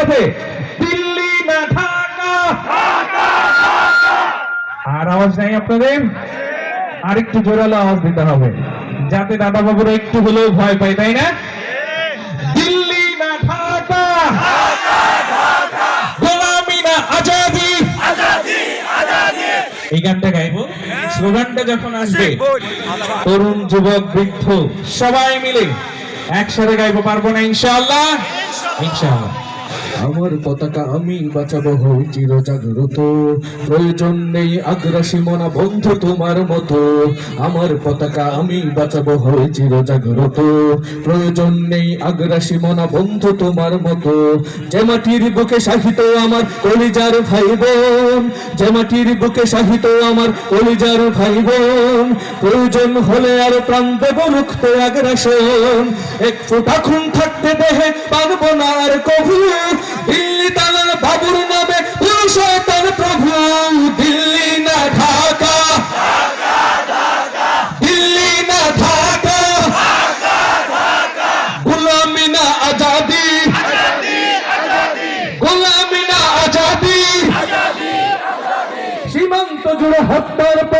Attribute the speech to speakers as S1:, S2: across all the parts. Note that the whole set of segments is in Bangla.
S1: সাথে। দিল্লি না ঢাকা? আর আওয়াজ নাই আপনাদের? আর একটু জোরালো আওয়াজ দিতে হবে। যাতে দাদা বাবুরা একটু হলেও ভয় পায়, তাই না? দিল্লি না ঢাকা? গোলামি না আজাদি? এই গানটা গাইবো। স্লোগানটা যখন আসবে, তরুণ, যুবক, বৃদ্ধ, সবাই মিলে একসাথে গাইবো, পারব না, ইনশাআল্লাহ? ইনশাআল্লাহ।
S2: আমার পতাকা আমি বাঁচাবো, হই চির জাগ্রত প্রয়োজন নেই আগ্রাসী মনা বন্ধু তোমার মতো। আমার পতাকা আমি বাঁচাবো, হই চির জাগ্রত প্রয়োজন নেই আগ্রাসী মনা বন্ধু তোমার মতো। যে মাটির বুকে সাহিত আমার কলিজার ভাই বোন যে মাটির বুকে সাহিত আমার কলিজার ভাই বোন প্রয়োজন হলে আর প্রাণ দেব রুখতে আগ্রাসন। এক ফোঁটা খুন থাকতে দেহে পারব না আর কভু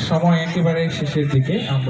S1: সময় একেবারে শেষের দিকে। আমরা